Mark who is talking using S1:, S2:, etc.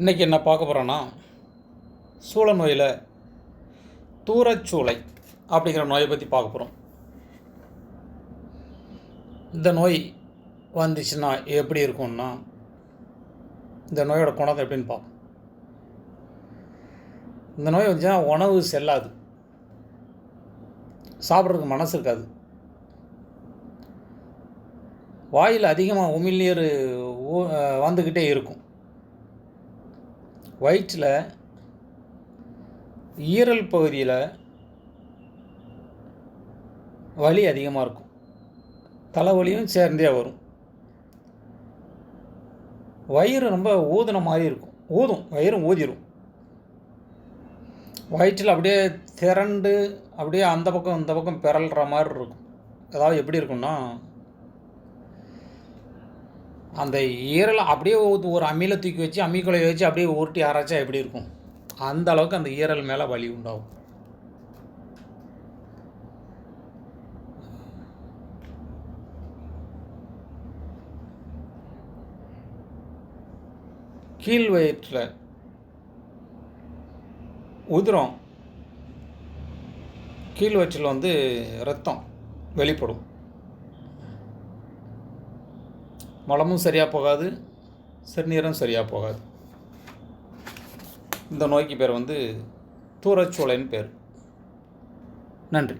S1: இன்றைக்கி என்ன பார்க்க போகிறோன்னா சூள நோயில் தூரச்சூளை அப்படிங்கிற நோயை பற்றி பார்க்க போகிறோம் இந்த நோய் வந்துச்சுன்னா எப்படி இருக்கும்னா இந்த நோயோட குணத்தை எப்படின்னு பார்ப்போம். இந்த நோய் வந்துச்சுன்னா உணவு செல்லாது. சாப்பிட்றதுக்கு மனசு இருக்காது. வாயில் அதிகமாக உமிழ்நீர் வந்துக்கிட்டே இருக்கும். வயிற்றில் ஈரல் பகுதியில் வலி அதிகமாக இருக்கும். தலைவலியும் சேர்ந்தே வரும். வயிறு ரொம்ப ஊதுன மாதிரி இருக்கும். ஊதும் வயிறும் ஊதிரும். வயிற்றில் அப்படியே திரண்டு அப்படியே அந்த பக்கம் இந்த பக்கம் பிறல்ற மாதிரி இருக்கும். அதாவது எப்படி இருக்கும்னா அந்த ஈரலை அப்படியே ஒரு- ஒரு அம்மியில் தூக்கி வச்சு அம்மிக்குலையை வச்சு அப்படியே உருட்டி அரைச்சா எப்படி இருக்கும்? அந்த அளவுக்கு அந்த ஈரல் மேலே வலி உண்டாகும். கீழ் வயிற்றில் உதிரம் கீழ் வயிற்றில் வந்து ரத்தம் வெளிப்படும். மலமும் சரியாக போகாது சிறுநீரும் சரியாக போகாது. இந்த நோய்க்கு பேர் வந்து தூரச்சோலைன்னு பேர். நன்றி.